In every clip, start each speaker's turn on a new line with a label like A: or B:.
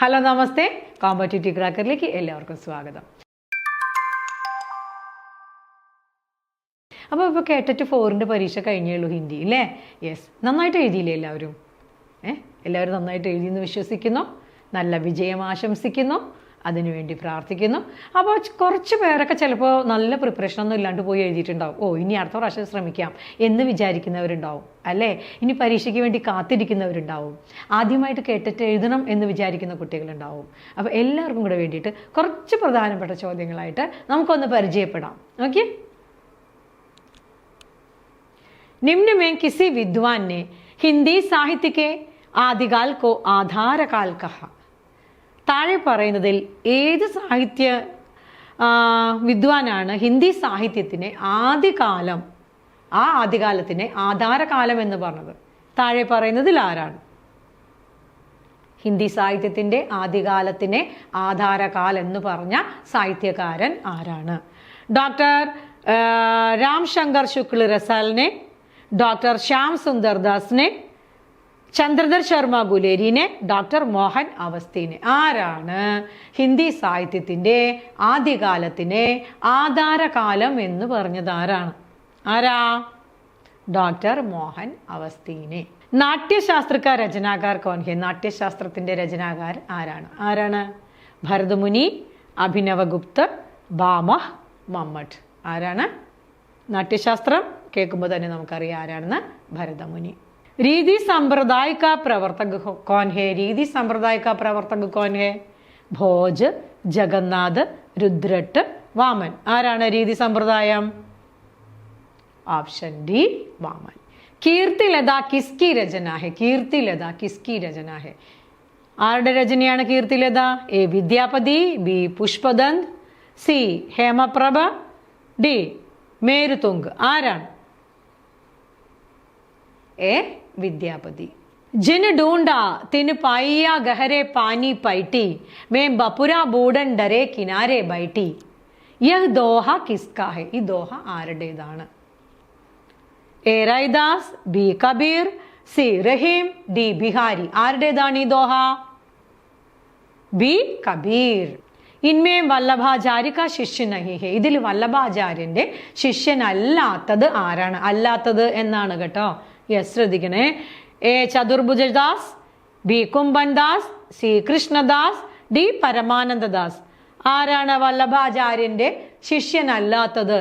A: Hello നമസ്തേ. Competitive ക്രാക്കറിലേക്ക് എല്ലാവർക്കും സ്വാഗതം. അപ്പോൾ ഇപ്പോൾ കേട്ടിട്ട് ഫോറിന്റെ പരീക്ഷ കഴിഞ്ഞേ ഉള്ളൂ ഹിന്ദി അല്ലേ യെസ് നന്നായിട്ട് എഴുതിയില്ലേ എല്ലാവരും? ഏ? എല്ലാവരും നന്നായിട്ട് എഴുതിയെന്ന് വിശ്വസിക്കുന്നു. നല്ല വിജയം ആശംസിക്കുന്നു. അതിനുവേണ്ടി പ്രാർത്ഥിക്കുന്നു അപ്പോൾ കുറച്ച് പേരൊക്കെ ചിലപ്പോൾ നല്ല പ്രിപ്പറേഷൻ ഒന്നും ഇല്ലാണ്ട് പോയി എഴുതിയിട്ടുണ്ടാവും ഓ ഇനി അടുത്ത പ്രാവശ്യം ശ്രമിക്കാം എന്ന് വിചാരിക്കുന്നവരുണ്ടാവും അല്ലേ ഇനി പരീക്ഷയ്ക്ക് വേണ്ടി കാത്തിരിക്കുന്നവരുണ്ടാവും ആദ്യമായിട്ട് കേട്ടിട്ട് എഴുതണം എന്ന് വിചാരിക്കുന്ന കുട്ടികളുണ്ടാവും അപ്പോൾ എല്ലാവർക്കും കൂടെ വേണ്ടിയിട്ട് കുറച്ച് പ്രധാനപ്പെട്ട ചോദ്യങ്ങളായിട്ട് നമുക്കൊന്ന് പരിചയപ്പെടാം ഓക്കെ निम्न में किसी विद्वान ने हिंदी साहित्य के ആദികാൽ കോ ആധാരകാൽ കഹ താഴെ പറയുന്നതിൽ ഏത് സാഹിത്യ വിദ്വാനാണ് ഹിന്ദി സാഹിത്യത്തിന് ആദ്യകാലം ആ ആദ്യകാലത്തിന് ആധാരകാലം എന്ന് പറഞ്ഞത്? താഴെ പറയുന്നതിൽ ആരാണ്? ഹിന്ദി സാഹിത്യത്തിന്റെ ആദ്യകാലത്തിനെ ആധാരകാൽ എന്ന് പറഞ്ഞ സാഹിത്യകാരൻ ആരാണ്? ഡോക്ടർ രാം ശങ്കർ ശുക്ല രസാലിനെ ഡോക്ടർ ശ്യാം സുന്ദർ ദാസിനെ ചന്ദ്രധർ ശർമ്മ ഗുലേരിനെ ഡോക്ടർ മോഹൻ അവസ്ഥീനെ ആരാണ്? ഹിന്ദി സാഹിത്യത്തിന്റെ ആദ്യകാലത്തിനെ ആധാരകാലം എന്ന് പറഞ്ഞത് ആരാണ്? ആരാ? ഡോക്ടർ മോഹൻ അവസ്ഥീനെ. നാട്യശാസ്ത്രക്കാർ രചനാകാർ കോൻഹെ നാട്യശാസ്ത്രത്തിന്റെ രചനാകാർ ആരാണ്? ആരാണ്? ഭരതമുനി അഭിനവഗുപ്ത ബാമഹ് മമ്മട്ട് ആരാണ്? നാട്യശാസ്ത്രം കേൾക്കുമ്പോൾ തന്നെ നമുക്കറിയാം ആരാണെന്ന്. ഭരതമുനി. രീതി സമ്പ്രദായ കാ പ്രവർത്തക കോൻ ഹേ? രീതി സമ്പ്രദായ കാ പ്രവർത്തക കോൻ ഹേ? ഭോജ് ജഗന്നാഥ് രുദ്രട്ട് വാമൻ. ആരാണ് രീതി സമ്പ്രദായം? Option D Vaman. കീർത്തി ലത കിസ്കി രചന ഹെ. കീർത്തി ലത കിസ്കി രചന ഹെ. ആരുടെ രചനയാണ് Kirti Lata? A Vidyapati B Pushpadant C Hemaprabha D Merutung. ആരാണ്? എ വിദ്യാപതി. जिन ഡൂണ്ട തിന് पाइया ഗഹരെ പാനി पैटी मैं ബപുര बूडन डरे കിനാരെ बैठी യഹ് ദോഹ किसका है ഈ ദോഹ ആരുടേതാണ്? A Raidas B Kabir C Rahim D Bihari. ആരുടേതാണ് ഈ ദോഹ? ബി കബീർ. ഇന്മേം വല്ലഭാചാര്യ ശിഷ്യൻ അഹിഹെ ഇതിൽ വല്ലഭാചാര്യന്റെ ശിഷ്യനല്ലാത്തത് ആരാണ്? അല്ലാത്തത് എന്നാണ് കേട്ടോ. യെസ് ശ്രദ്ധിക്കണേ. A Chaturbhujdas B Kumbhandas C Krishnadas D Parmanandadas. ആരാണ് വല്ലഭാചാര്യന്റെ ശിഷ്യനല്ലാത്തത്?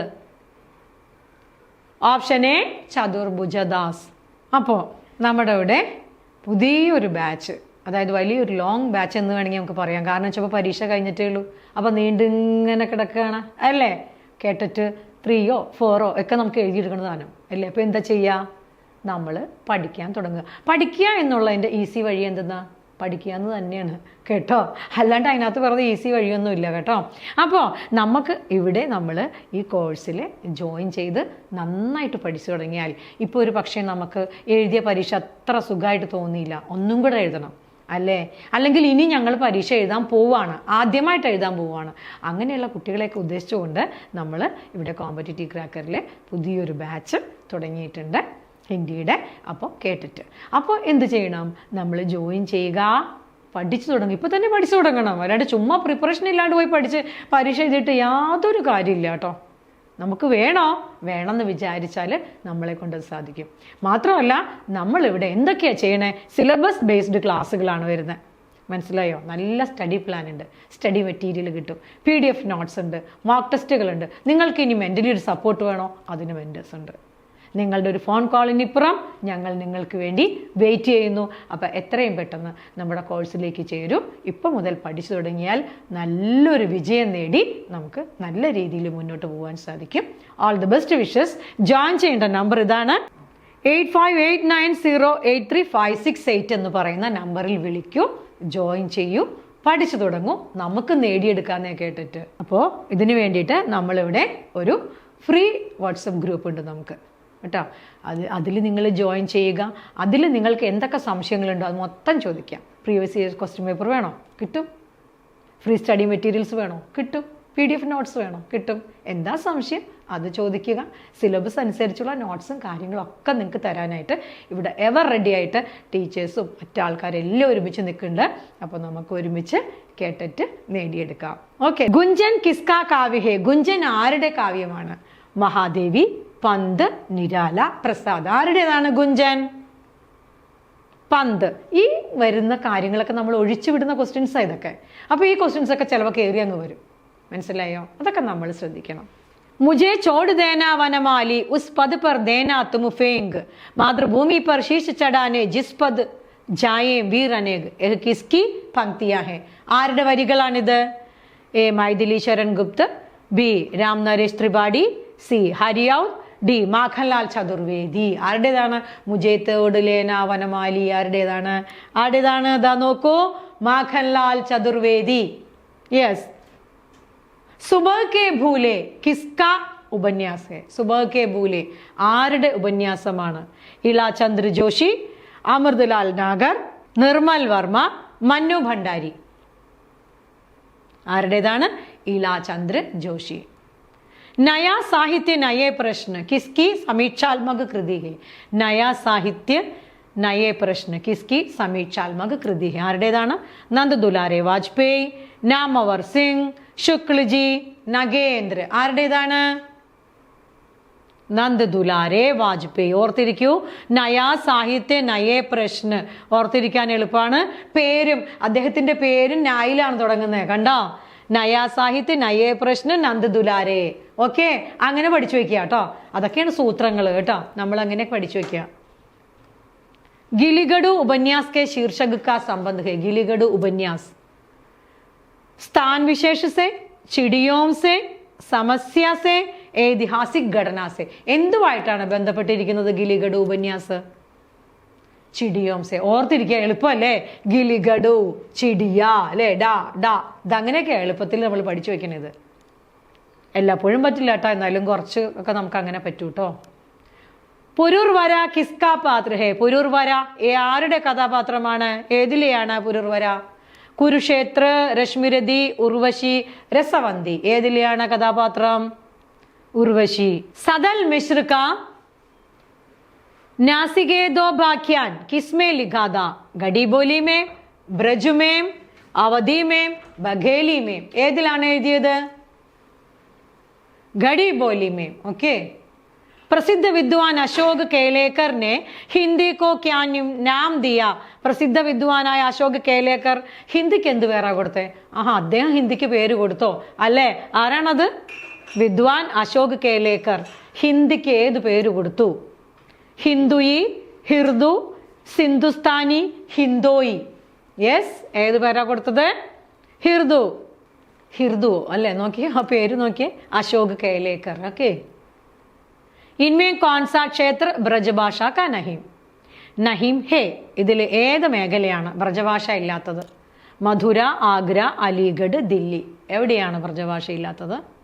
A: Option A ചതുർഭുജദാസ്. അപ്പോൾ നമ്മുടെ ഇവിടെ പുതിയൊരു ബാച്ച് അതായത് വലിയൊരു ലോങ് ബാച്ച് എന്ന് വേണമെങ്കിൽ നമുക്ക് പറയാം. കാരണം വെച്ചപ്പോൾ പരീക്ഷ കഴിഞ്ഞിട്ടേ ഉള്ളൂ. അപ്പോൾ നീണ്ടിങ്ങനെ കിടക്കുകയാണ് അല്ലേ? കേട്ടിട്ട് ത്രീയോ ഫോറോ ഒക്കെ നമുക്ക് എഴുതിയെടുക്കുന്നതാണ് അല്ലേ? അപ്പോൾ എന്താ ചെയ്യുക നമ്മൾ പഠിക്കാൻ തുടങ്ങുക. പഠിക്കുക എന്നുള്ളതിന്റെ ഈസി വഴി എന്തെന്നാ? പഠിക്കുക എന്ന് തന്നെയാണ്. കേട്ടോ? അല്ലാണ്ട് അതിനകത്ത് വെറുതെ ഈസി വഴിയൊന്നുമില്ല കേട്ടോ? അപ്പോൾ നമുക്ക് ഇവിടെ നമ്മൾ ഈ കോഴ്സിൽ ജോയിൻ ചെയ്ത് നന്നായിട്ട് പഠിച്ചു തുടങ്ങിയാൽ ഇപ്പോൾ ഒരു പക്ഷേ നമുക്ക് എഴുതിയ പരീക്ഷ അത്ര സുഖമായിട്ട് തോന്നിയില്ല. ഒന്നും കൂടെ എഴുതണം. അല്ലേ? അല്ലെങ്കിൽ ഇനി ഞങ്ങൾ പരീക്ഷ എഴുതാൻ പോവാണ്. ആദ്യമായിട്ട് എഴുതാൻ പോവുകയാണ് അങ്ങനെയുള്ള കുട്ടികളെയൊക്കെ ഉദ്ദേശിച്ചുകൊണ്ട് നമ്മൾ ഇവിടെ കോമ്പറ്റേറ്റീവ് ക്രാക്കറിലെ പുതിയൊരു ബാച്ച് തുടങ്ങിയിട്ടുണ്ട്. ഹിന്ദിയുടെ അപ്പോൾ കേട്ടിട്ട്. അപ്പോൾ എന്ത് ചെയ്യണം? നമ്മൾ ജോയിൻ ചെയ്യുക. പഠിച്ചു തുടങ്ങും. ഇപ്പോൾ തന്നെ പഠിച്ചു തുടങ്ങണം. അല്ലാണ്ട് ചുമ്മാ പ്രിപ്പറേഷൻ ഇല്ലാണ്ട് പോയി പഠിച്ച് പരീക്ഷ എഴുതിയിട്ട് യാതൊരു കാര്യമില്ല കേട്ടോ. നമുക്ക് വേണോ? വേണമെന്ന് വിചാരിച്ചാൽ നമ്മളെ കൊണ്ട് സാധിക്കും. മാത്രമല്ല നമ്മളിവിടെ എന്തൊക്കെയാണ് ചെയ്യണേ? സിലബസ് ബേസ്ഡ് ക്ലാസ്സുകളാണ് വരുന്നത്. മനസ്സിലായോ? നല്ല സ്റ്റഡി പ്ലാൻ ഉണ്ട്. സ്റ്റഡി മെറ്റീരിയൽ കിട്ടും. പി ഡി എഫ് നോട്ട്സ് ഉണ്ട്. മാർക്ക് ടെസ്റ്റുകളുണ്ട് നിങ്ങൾക്ക് ഇനി മെന്റലി ഒരു സപ്പോർട്ട് വേണോ? അതിന് മെന്റേഴ്സ് ഉണ്ട്. നിങ്ങളുടെ ഒരു ഫോൺ കോളിനിപ്പുറം ഞങ്ങൾ നിങ്ങൾക്ക് വേണ്ടി വെയിറ്റ് ചെയ്യുന്നു. അപ്പോൾ എത്രയും പെട്ടെന്ന് നമ്മുടെ കോഴ്സിലേക്ക് ചേരും. ഇപ്പം മുതൽ പഠിച്ചു തുടങ്ങിയാൽ നല്ലൊരു വിജയം നേടി നമുക്ക് നല്ല രീതിയിൽ മുന്നോട്ട് പോകാൻ സാധിക്കും. All the best wishes join ചെയ്യേണ്ട നമ്പർ ഇതാണ് eight five eight nine zero eight three five six eight എന്ന് പറയുന്ന നമ്പറിൽ വിളിക്കൂ. ജോയിൻ ചെയ്യൂ. പഠിച്ചു തുടങ്ങൂ. നമുക്ക് നേടിയെടുക്കാന്നേ കേട്ടിട്ട്. അപ്പോൾ ഇതിനു വേണ്ടിയിട്ട് നമ്മളിവിടെ ഒരു ഫ്രീ വാട്സപ്പ് ഗ്രൂപ്പ് ഉണ്ട് നമുക്ക്. കേട്ടോ? അത് അതിൽ നിങ്ങൾ ജോയിൻ ചെയ്യുക. അതിൽ നിങ്ങൾക്ക് എന്തൊക്കെ സംശയങ്ങളുണ്ടോ അത് മൊത്തം ചോദിക്കാം. പ്രീവിയസ് ഇയർ ക്വസ്റ്റ്യൻ പേപ്പർ വേണോ? കിട്ടും. ഫ്രീ സ്റ്റഡി മെറ്റീരിയൽസ് വേണോ? കിട്ടും. പി ഡി എഫ് നോട്ട്സ് വേണോ? കിട്ടും. എന്താ സംശയം? അത് ചോദിക്കുക. സിലബസ് അനുസരിച്ചുള്ള നോട്ട്സും കാര്യങ്ങളൊക്കെ നിങ്ങൾക്ക് തരാനായിട്ട് ഇവിടെ എവർ റെഡി ആയിട്ട് ടീച്ചേഴ്സും മറ്റാൾക്കാരെല്ലാം ഒരുമിച്ച് നിൽക്കുന്നുണ്ട്. അപ്പോൾ നമുക്ക് ഒരുമിച്ച് കേട്ടിട്ട് നേടിയെടുക്കാം. ഓക്കെ ഗുഞ്ചൻ കിസ്ക കാവ്യഹേ ഗുഞ്ചൻ ആരുടെ കാവ്യമാണ്? മഹാദേവി പന്ത് നിരാല പ്രസാദ്. ആരുടേതാണ് ഗുഞ്ചൻ? പന്ത്. ഈ വരുന്ന കാര്യങ്ങളൊക്കെ നമ്മൾ ഒഴിച്ചു വിടുന്ന ക്വസ്റ്റ്യൻസാണ് ഇതൊക്കെ. അപ്പോൾ ഈ ക്വസ്റ്റ്യൻസ് ഒക്കെ ചിലപ്പോൾ കയറി അങ്ങ് വരും. മനസ്സിലായോ? അതൊക്കെ നമ്മൾ ശ്രദ്ധിക്കണം. മുജേ ചോട് ദേനാ വനമാലി ഉസ് പദ് പർ ദേനാ തുമുഫേങ് മാതൃഭൂമി പർ ശീർഷ ചടാനെ ജിസ് പദ് ജായേ വീർ അനേക് കിസ്കി പങ്ക്തിയാഹെ ആരുടെ വരികളാണിത്? A Maithili Sharan Gupt B Ram Naresh Tripathi C ഹരിയാവ് D Makhanlal Chaturvedi. ആരുടേതാണ്? മുജേത്തോട് ലേന വനമാലി ആരുടേതാണ്? ആരുടേതാണ്? ഇതാ നോക്കൂ മാഖൻലാൽ ചതുർവേദി. യെസ് സുബഹ് കെ ഭൂലെ കിസ്ക ഉപന്യാസ. സുബഹ് കെ ഭൂലെ ആരുടെ ഉപന്യാസമാണ്? ഇളാചന്ദ്ര ജോഷി അമൃതലാൽ നാഗർ നിർമ്മൽ വർമ്മ മന്നു ഭണ്ഡാരി. ആരുടേതാണ്? ഇളാചന്ദ്ര ജോഷി. നയാ സാഹിത്യ നയേ പ്രശ്ന കിസ്കി സമീക്ഷാത്മക കൃതി നയാ സാഹിത്യ നയേ പ്രശ്ന കിസ്കി സമീക്ഷാത്മക കൃതി ആരുടേതാണ്? നന്ദ ദുലാരെ വാജ്പേയി നാമവർ സിംഗ് ശുക്ലജി നഗേന്ദ്ര. ആരുടേതാണ്? നന്ദ് ദുലാരെ വാജ്പേയി. ഓർത്തിരിക്കൂ നയാ സാഹിത്യ നയേ പ്രശ്ന. ഓർത്തിരിക്കാൻ എളുപ്പമാണ് പേരും അദ്ദേഹത്തിന്റെ പേരും നായിലാണ് തുടങ്ങുന്നത്. കണ്ടോ? നയാ സാഹിത്യ നയേ പ്രശ്ന നന്ദ് ദുലാരെ ഓക്കെ അങ്ങനെ പഠിച്ചു വയ്ക്കുക കേട്ടോ. അതൊക്കെയാണ് സൂത്രങ്ങൾ കേട്ടോ. നമ്മൾ അങ്ങനെ പഠിച്ചു വയ്ക്കുക. ഗിലിഗഡു ഉപന്യാസ് കെ ശീർഷക കാ സംബന്ധ. ഗിലിഗഡു ഉപന്യാസ്. സ്ഥാൻ വിശേഷസെ ചിടിയോംസെ സമസ്യാസെ ഐതിഹാസിക് ഘടനാസെ എന്തുമായിട്ടാണ് ബന്ധപ്പെട്ടിരിക്കുന്നത് ഗിലിഗഡു ഉപന്യാസ്? ചിടിയോംസെ ഓർത്തിരിക്കുക എളുപ്പമല്ലേ? ഗിലിഗഡു ചിടിയ അല്ലേ? ഡാ ഡാ. ഇതങ്ങനെയൊക്കെ എളുപ്പത്തിൽ നമ്മൾ പഠിച്ചു വെക്കണത് എല്ലപ്പോഴും പറ്റില്ല കേട്ടോ. എന്നാലും കുറച്ച് ഒക്കെ നമുക്ക് അങ്ങനെ പറ്റൂ കേട്ടോ പുരൂർവര കിസ്ക പാത്രഹേ പുരൂർവര ആരുടെ കഥാപാത്രമാണ്? ഏതിലെയാണ് പുരൂർവര കുരുക്ഷേത്ര രശ്മിരതി ഉർവശി രസവന്തി. ഏതിലെയാണ് കഥാപാത്രം? ഉർവശി. സദൽ മിശ്രിക നാസികേദോ ഭാഖ്യാൻ കിസ്മേ ലിഖാത. ഗഡിബോലിമേം ബ്രജുമേം അവധിമേം ബഖേലിമേം ഏതിലാണ് എഴുതിയത്? ഗഡി ബോലി മേം ഓക്കെ प्रसिद्ध विद्वान अशोक केलेकर ने हिंदी को क्या न्यू- नाम दिया പ്രസിദ്ധ വിദ്വാനായ അശോക് കേലേക്കർ ഹിന്ദിക്ക് എന്ത് പേരാ കൊടുത്തേ ആഹാ അദ്ദേഹം ഹിന്ദിക്ക് പേര് കൊടുത്തോ അല്ലേ ആരാണത് വിദ്വാൻ അശോക് കേലേക്കർ ഹിന്ദിക്ക് ഏത് പേര് കൊടുത്തു ഹിന്ദുയി ഹിർദു സിന്ധുസ്ഥാനി ഹിന്ദോയി യെസ് ഏത് പേരാ കൊടുത്തത് ഹിർദു ഹിർദു അല്ലേ? നോക്കിയേ ആ പേര് നോക്കിയേ അശോക് കേലേക്കർ ഓക്കെ ഇൻമേ കോൺസാ ക്ഷേത്ര ബ്രജഭാഷ കാ നഹീം. നഹീം ഹേ ഇതിൽ ഏത് മേഖലയാണ് ബ്രജഭാഷ ഇല്ലാത്തത്? മധുര ആഗ്ര അലിഗഡ് ദില്ലി. എവിടെയാണ് ബ്രജഭാഷ ഇല്ലാത്തത്?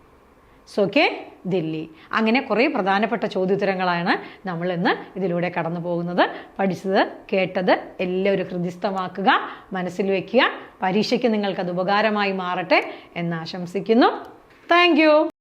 A: സോക്കെ ദില്ലി. അങ്ങനെ കുറേ പ്രധാനപ്പെട്ട ചോദ്യോത്തരങ്ങളാണ് നമ്മൾ ഇന്ന് ഇതിലൂടെ കടന്നു പോകുന്നത്. പഠിച്ചത് കേട്ടത് എല്ലാവരും ഹൃദിസ്ഥമാക്കുക മനസ്സിൽ വയ്ക്കുക പരീക്ഷയ്ക്ക് നിങ്ങൾക്കത് ഉപകാരമായി മാറട്ടെ എന്ന് ആശംസിക്കുന്നു. താങ്ക്